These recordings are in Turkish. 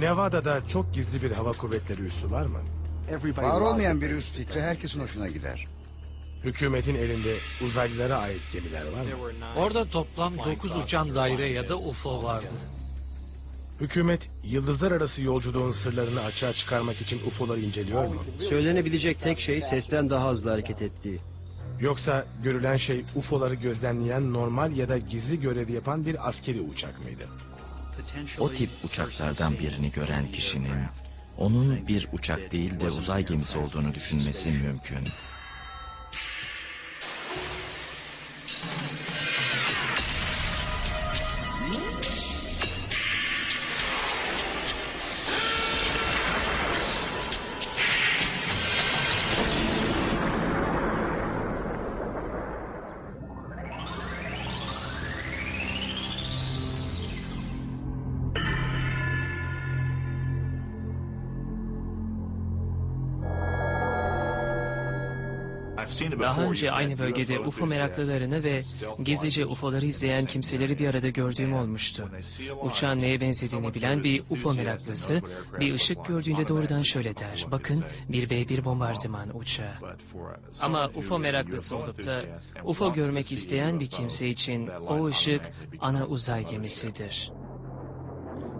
Nevada'da çok gizli bir hava kuvvetleri üssü var mı? Var olmayan bir üst fikri herkesin hoşuna gider. Hükümetin elinde uzaylılara ait gemiler var mı? Orada toplam 9 uçan daire ya da UFO vardı. Hükümet yıldızlar arası yolculuğun sırlarını açığa çıkarmak için UFO'ları inceliyor mu? Söylenebilecek tek şey sesten daha hızlı hareket ettiği. Yoksa görülen şey UFO'ları gözlemleyen normal ya da gizli görevi yapan bir askeri uçak mıydı? O tip uçaklardan birini gören kişinin onun bir uçak değil de uzay gemisi olduğunu düşünmesi mümkün. Daha önce aynı bölgede UFO meraklılarını ve gizlice UFO'ları izleyen kimseleri bir arada gördüğüm olmuştu. Uçağın neye benzediğini bilen bir UFO meraklısı bir ışık gördüğünde doğrudan şöyle der. Bakın bir B-1 bombardıman uçağı. Ama UFO meraklısı olup da UFO görmek isteyen bir kimse için o ışık ana uzay gemisidir.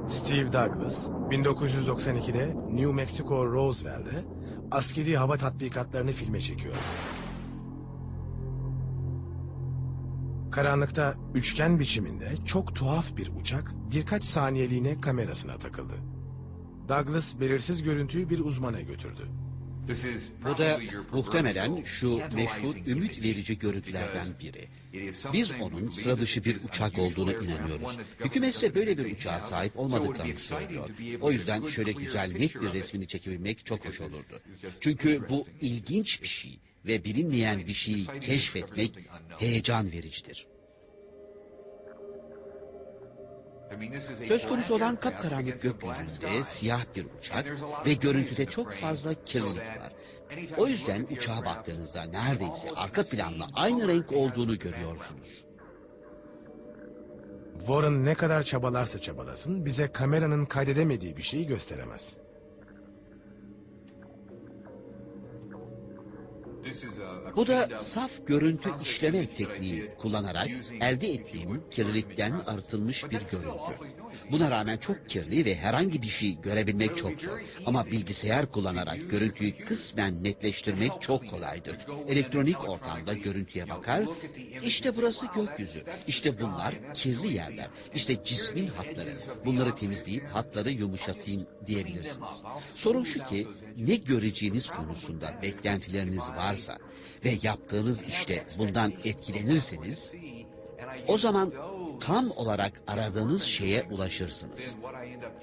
Steve Douglas, 1992'de New Mexico Roswell'de askeri hava tatbikatlarını filme çekiyor. Karanlıkta üçgen biçiminde çok tuhaf bir uçak birkaç saniyeliğine kamerasına takıldı. Douglas belirsiz görüntüyü bir uzmana götürdü. Bu da muhtemelen şu meşhur ümit verici görüntülerden biri. Biz onun sıra dışı bir uçak olduğuna inanıyoruz. Hükümet ise böyle bir uçağa sahip olmadıklarını söylüyor. O yüzden şöyle güzel net bir resmini çekebilmek çok hoş olurdu. Çünkü bu ilginç bir şey ve bilinmeyen bir şeyi keşfetmek heyecan vericidir. Söz konusu olan kapkaranlık gökyüzünde siyah bir uçak ve görüntüde çok fazla kirlilik var. O yüzden uçağa baktığınızda neredeyse arka planla aynı renk olduğunu görüyorsunuz. Warren ne kadar çabalarsa çabalasın bize kameranın kaydedemediği bir şeyi gösteremez. Bu da saf görüntü işleme tekniği kullanarak elde ettiğim kirlilikten arıtılmış bir görüntü. Buna rağmen çok kirli ve herhangi bir şey görebilmek çok zor. Ama bilgisayar kullanarak görüntüyü kısmen netleştirmek çok kolaydır. Elektronik ortamda görüntüye bakar, işte burası gökyüzü, işte bunlar kirli yerler, işte cismin hatları. Bunları temizleyip hatları yumuşatayım diyebilirsiniz. Sorun şu ki ne göreceğiniz konusunda beklentileriniz varsa ve yaptığınız işte bundan etkilenirseniz o zaman tam olarak aradığınız şeye ulaşırsınız.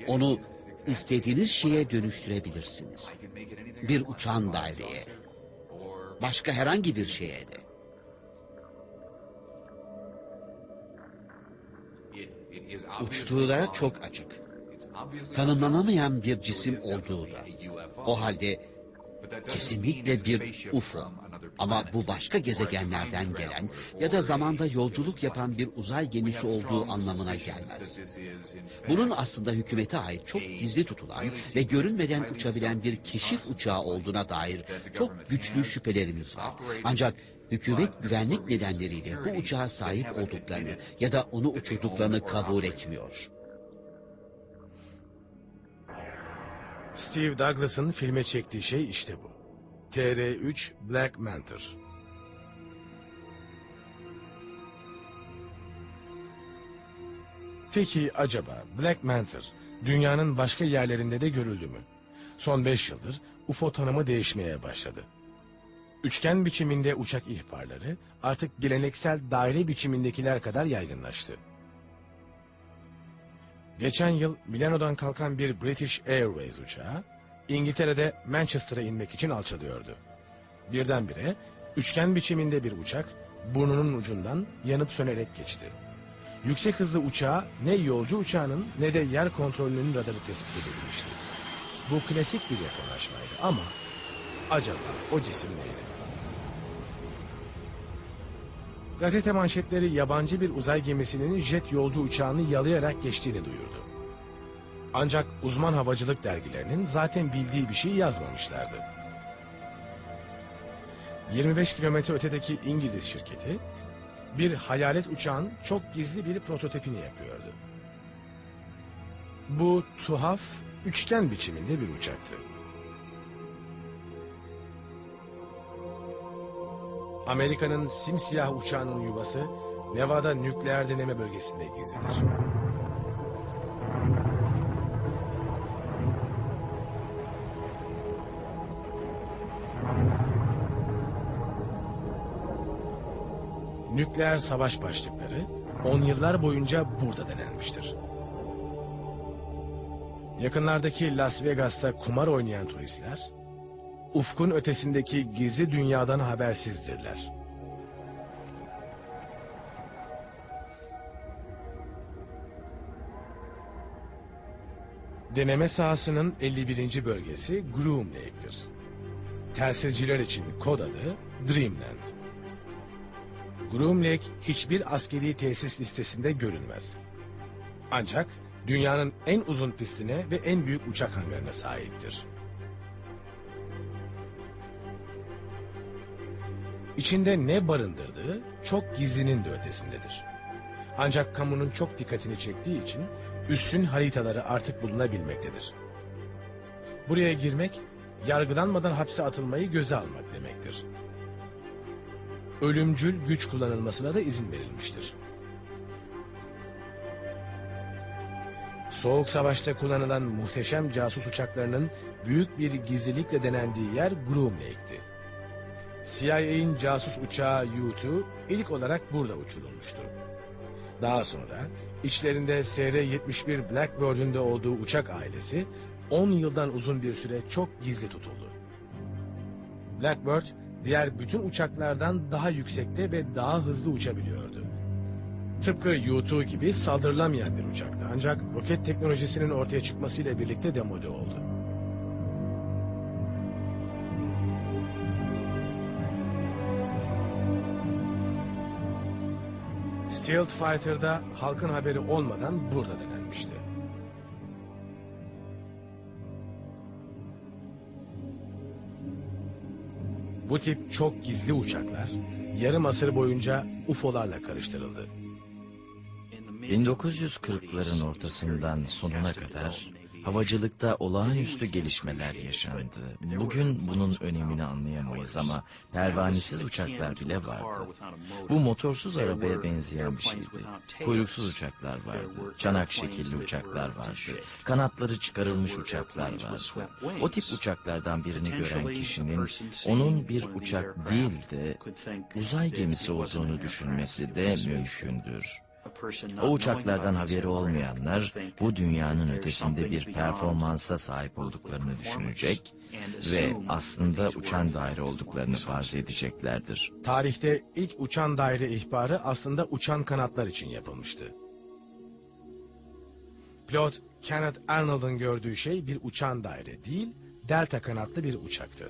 Onu istediğiniz şeye dönüştürebilirsiniz. Bir uçan daireye, başka herhangi bir şeye de. Uçtuğu da çok açık. Tanımlanamayan bir cisim olduğu da. O halde kesinlikle bir UFO. Ama bu başka gezegenlerden gelen ya da zamanda yolculuk yapan bir uzay gemisi olduğu anlamına gelmez. Bunun aslında hükümete ait çok gizli tutulan ve görünmeden uçabilen bir keşif uçağı olduğuna dair çok güçlü şüphelerimiz var. Ancak hükümet güvenlik nedenleriyle bu uçağa sahip olduklarını ya da onu uçurduklarını kabul etmiyor. Steve Douglas'ın filme çektiği şey işte bu. TR3 Black Manther. Peki acaba Black Manther dünyanın başka yerlerinde de görüldü mü? Son 5 yıldır UFO tanımı değişmeye başladı. Üçgen biçiminde uçak ihbarları artık geleneksel daire biçimindekiler kadar yaygınlaştı. Geçen yıl Milano'dan kalkan bir British Airways uçağı İngiltere'de Manchester'a inmek için alçalıyordu. Birdenbire üçgen biçiminde bir uçak burnunun ucundan yanıp sönerek geçti. Yüksek hızlı uçağa ne yolcu uçağının ne de yer kontrolünün radarı tespit edilmişti. Bu klasik bir yakınlaşmaydı ama acaba o cisim neydi? Gazete manşetleri yabancı bir uzay gemisinin jet yolcu uçağını yalayarak geçtiğini duyurdu. Ancak uzman havacılık dergilerinin zaten bildiği bir şey yazmamışlardı. 25 kilometre ötedeki İngiliz şirketi bir hayalet uçağın çok gizli bir prototipini yapıyordu. Bu tuhaf üçgen biçiminde bir uçaktı. Amerika'nın simsiyah uçağının yuvası Nevada nükleer deneme bölgesinde gizlidir. Nükleer savaş başlıkları on yıllar boyunca burada denenmiştir. Yakınlardaki Las Vegas'ta kumar oynayan turistler, ufkun ötesindeki gizli dünyadan habersizdirler. Deneme sahasının 51. bölgesi Groom Lake'tir. Telsizciler için kod adı Dreamland. Groom Lake hiçbir askeri tesis listesinde görünmez. Ancak dünyanın en uzun pistine ve en büyük uçak hangarına sahiptir. İçinde ne barındırdığı çok gizlinin de ötesindedir. Ancak kamunun çok dikkatini çektiği için üssün haritaları artık bulunabilmektedir. Buraya girmek, yargılanmadan hapse atılmayı göze almak demektir. Ölümcül güç kullanılmasına da izin verilmiştir. Soğuk Savaş'ta kullanılan muhteşem casus uçaklarının büyük bir gizlilikle denendiği yer Lake'ti. CIA'in casus uçağı U-2 ilk olarak burada uçurulmuştu. Daha sonra içlerinde SR-71 Blackbird'ün de olduğu uçak ailesi 10 yıldan uzun bir süre çok gizli tutuldu. Blackbird diğer bütün uçaklardan daha yüksekte ve daha hızlı uçabiliyordu. Tıpkı U-2 gibi saldırılamayan bir uçaktı ancak roket teknolojisinin ortaya çıkmasıyla birlikte demode oldu. Stealth Fighter'da halkın haberi olmadan burada denenmişti. Bu tip çok gizli uçaklar yarım asır boyunca UFO'larla karıştırıldı. 1940'ların ortasından sonuna kadar havacılıkta olağanüstü gelişmeler yaşandı. Bugün bunun önemini anlayamayız ama pervanesiz uçaklar bile vardı. Bu motorsuz arabaya benzeyen bir şeydi. Kuyruksuz uçaklar vardı, çanak şekilli uçaklar vardı, kanatları çıkarılmış uçaklar vardı. O tip uçaklardan birini gören kişinin onun bir uçak değil de uzay gemisi olduğunu düşünmesi de mümkündür. O uçaklardan haberi olmayanlar bu dünyanın ötesinde bir performansa sahip olduklarını düşünecek ve aslında uçan daire olduklarını farz edeceklerdir. Tarihte ilk uçan daire ihbarı aslında uçan kanatlar için yapılmıştı. Pilot Kenneth Arnold'un gördüğü şey bir uçan daire değil, delta kanatlı bir uçaktı.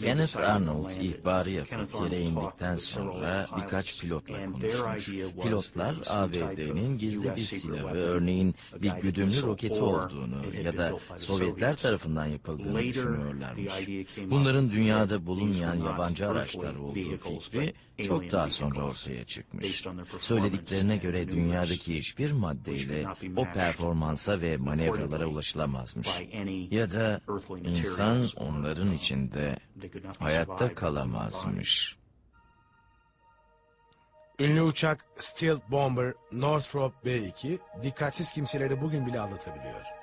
Kenneth Arnold ihbarı yapıp yere indikten sonra birkaç pilotla konuşmuş. Pilotlar ABD'nin gizli bir silahı örneğin bir güdümlü roketi olduğunu ya da Sovyetler tarafından yapıldığını düşünüyorlarmış. Bunların dünyada bulunmayan yabancı araçlar olduğu fikri çok daha sonra ortaya çıkmış. Söylediklerine göre dünyadaki hiçbir maddeyle o performansa ve manevralara ulaşılamazmış. Ya da insan onların içinde hayatta kalamazmış. Ünlü uçak Stealth Bomber Northrop B-2 dikkatsiz kimseleri bugün bile aldatabiliyor.